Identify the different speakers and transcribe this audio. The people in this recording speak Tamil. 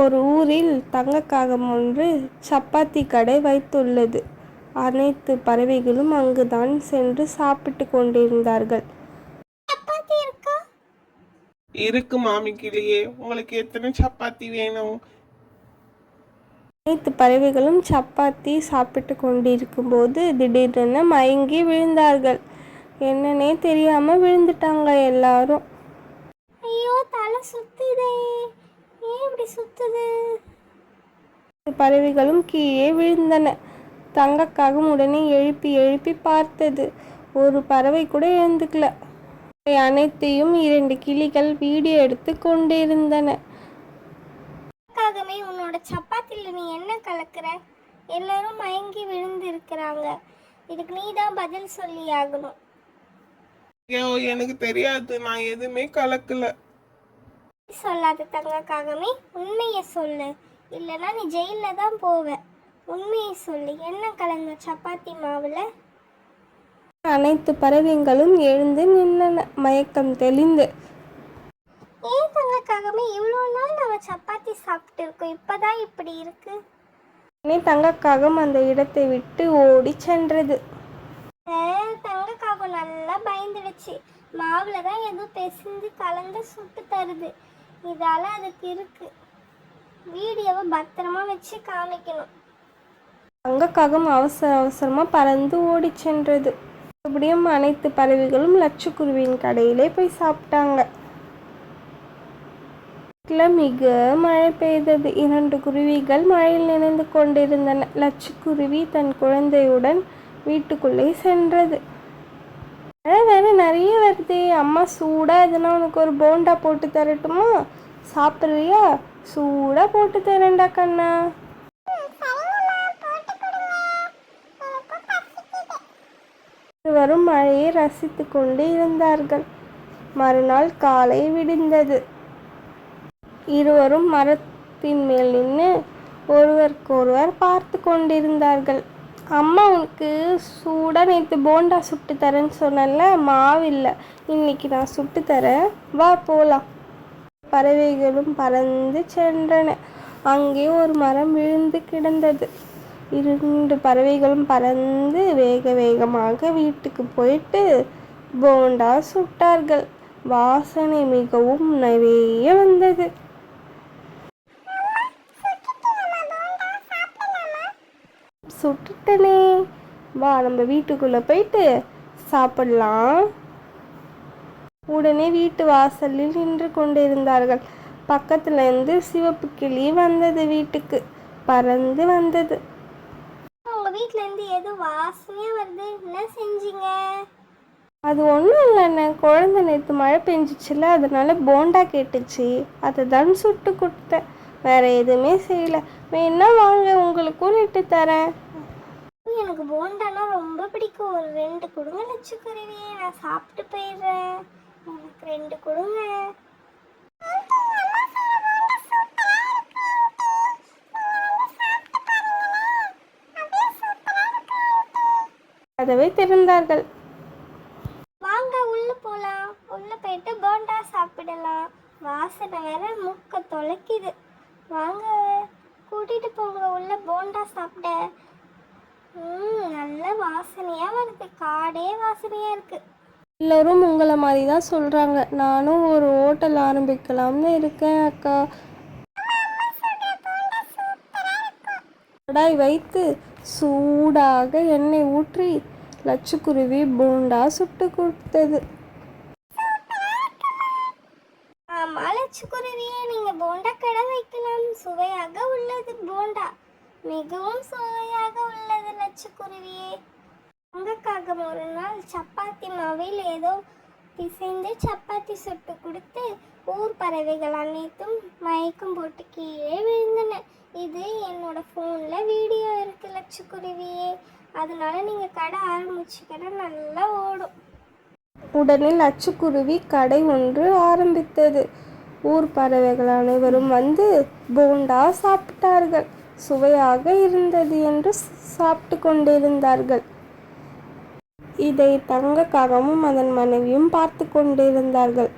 Speaker 1: ஒரு ஊரில் தங்கக்காகம் ஒன்று சப்பாத்தி கடை வைத்துள்ளது. அனைத்து பறவைகளும் அங்குதான் சென்று சாப்பிட்டு கொண்டிருந்தார்கள்.
Speaker 2: சப்பாத்தி இருக்கா?
Speaker 3: இருக்கு மாமி கிளியே உங்களுக்கு எத்தனை சப்பாத்தி வேணும்?
Speaker 1: அனைத்து பறவைகளும் சப்பாத்தி சாப்பிட்டு கொண்டிருக்கும்போது திடீரென மயங்கி விழுந்தார்கள். என்னன்னே தெரியாம விழுந்துட்டாங்க எல்லாரும்.
Speaker 2: ஐயோ தலை சுத்துதே ஏன் இப்படி சுத்துது.
Speaker 1: பறவைகளும் கீழே விழுந்தன. தங்கக்காகம் உடனே எழுப்பி எழுப்பி பார்த்தது. ஒரு பறவை கூட எழுந்துக்கல. அனைத்தையும் இரண்டு கிளிகள் வீடியோ எடுத்து கொண்டிருந்தன.
Speaker 2: காகமே உன்னோட சப்பாத்தில நீ என்ன கலக்குற? எல்லாரும் மயங்கி விழுந்து இருக்கிறாங்க இதுக்கு நீ தான் பதில் சொல்லி ஆகணும்
Speaker 3: ஐயோ எனக்கு தெரியாது. நான் எதுவுமே கலக்கல.
Speaker 2: சொல்லாத தங்க காகமே உண்மையை சொல்லு. இல்லைன்னா நீ ஜெயிலில் தான் போவ. உண்மையை சொல்லு. என்ன கலந்த சப்பாத்தி மாவுல?
Speaker 1: அனைத்து பறவைகளும் எழுந்து நின்றன. மயக்கம் தெளிந்து.
Speaker 2: ஏன் தங்க காகமே இவ்வளோ நாள் நம்ம சப்பாத்தி சாப்பிட்டு இருக்கோம் இப்போதான் இப்படி இருக்கு.
Speaker 1: உடனே தங்கக்காகம் அந்த இடத்தை விட்டு ஓடி சென்றது.
Speaker 2: ஆ, தங்க காகம் நல்லா பயந்துடுச்சு. மாவுல தான் ஏதோ பெசிந்து கலந்து சுட்டு தருது. இதால அதுக்கு இருக்கு. வீடியோவை பத்திரமா வச்சு காமிக்கணும்.
Speaker 1: தங்கக்காகம் அவசர அவசரமா பறந்து ஓடி சென்றது. மறுபடியும் அனைத்து பறவைகளும் லட்சக்குருவியின் கடையிலே போய் சாப்பிட்டாங்க. வீட்டில் மிக மழை பெய்தது. இரண்டு குருவிகள் மழையில் நினைந்து கொண்டிருந்தன. லட்சக்குருவி தன் குழந்தையுடன் வீட்டுக்குள்ளே சென்றது. மழை வேற நிறைய வருது. அம்மா சூடா எதுனா உனக்கு ஒரு போண்டா போட்டு தரட்டுமா? சாப்பிட்றியா சூடா போட்டு தரேன்டா கண்ணா. இருவரும் மழையை ரசித்து கொண்டு இருந்தார்கள். மறுநாள் காலை விடிந்தது. இருவரும் மரத்தின் மேல் நின்று ஒருவருக்கொருவர் பார்த்து கொண்டிருந்தார்கள். அம்மா உனக்கு சூடாக நேற்று போண்டா சுட்டு தரேன்னு சொன்னேன்ல மாவில்லை இன்னைக்கு நான் சுட்டு தரேன். வா போகலாம் பறவைகளும் பறந்து சென்றன. அங்கே ஒரு மரம் விழுந்து கிடந்தது. இரண்டு பறவைகளும் பறந்து வேக வேகமாக வீட்டுக்கு போயிட்டு போண்டா சுட்டார்கள். வாசனை மிகவும் நிறைய வந்தது. சுட்டுட்டனே. வா நம்ம வீட்டுக்குள்ள போயிட்டு சாப்பிடலாம். உடனே வீட்டு வாசலில் நின்று கொண்டிருந்தார்கள். பக்கத்துல இருந்து சிவப்பு கிளி வந்தது வீட்டுக்கு. பறந்து வந்தது.
Speaker 2: உங்க வீட்ல இருந்து ஏதோ வாசனையா வருது. என்ன செஞ்சீங்க?
Speaker 1: அது ஒன்றும் இல்லைண்ணே குழந்தை நேற்று மழை பெஞ்சிச்சுல அதனால போண்டா கேட்டுச்சு. அதை தான் சுட்டு கொடுத்தேன். வேற எதுவுமே செய்யல. வேணா வாங்க உங்களுக்கும் இட்டு தரேன்.
Speaker 2: எனக்கு போண்டானா ரொம்ப பிடிக்கும். ஒரு ரெண்டு கொடுங்க லட்சக்குருவியே நான் சாப்பிட்டு போயிடுறேன். எனக்கு ரெண்டு கொடுங்க.
Speaker 1: கதவை திறந்தார்கள்.
Speaker 2: வாங்க உள்ள போலாம். உள்ள போயிட்டு போண்டா சாப்பிடலாம். வாசனை வேற மூக்க தொலைக்குது. வாங்க. கூட்டிட்டு போங்க உள்ள போண்டா சாப்பிட. ம் நல்ல வாசனையா வருது. காடே வாசனையா இருக்கு.
Speaker 1: எல்லோரும் உங்களை மாதிரி தான் சொல்கிறாங்க நானும் ஒரு ஹோட்டல் ஆரம்பிக்கலாம்னு இருக்கேன் அக்கா. கடாய் வைத்து சூடாக எண்ணெய் ஊற்றி லட்சுக்குருவி போண்டா சுட்டு கொடுத்தது.
Speaker 2: ஆமா நீங்கள் நீங்க போண்டா கடை வைக்கலாம். சுவையாக உள்ளது போண்டா. மிகவும் சுவையாக உள்ளது லட்சக்குருவியே. உங்களுக்காக ஒரு நாள் சப்பாத்தி மாவில் ஏதோ பிசைந்து சப்பாத்தி சுட்டு கொடுத்து ஊர் பறவைகள் அனைத்தும் மயக்கம் போட்டு கீழே விழுந்தன. இது என்னோட ஃபோனில் வீடியோ இருக்கு லட்சக்குருவியே. அதனால நீங்கள் கடை ஆரம்பிச்சுக்கிட்ட நல்லா ஓடும்.
Speaker 1: உடனே லட்சக்குருவி கடை ஒன்று ஆரம்பித்தது. ஊர் பறவைகள் அனைவரும் வந்து போண்டா சாப்பிட்டார்கள். சுவையாக இருந்தது என்று சாப்பிட்டு கொண்டிருந்தார்கள். இதை தங்கக்காகவும் அதன் மனைவியும் பார்த்து கொண்டிருந்தார்கள்.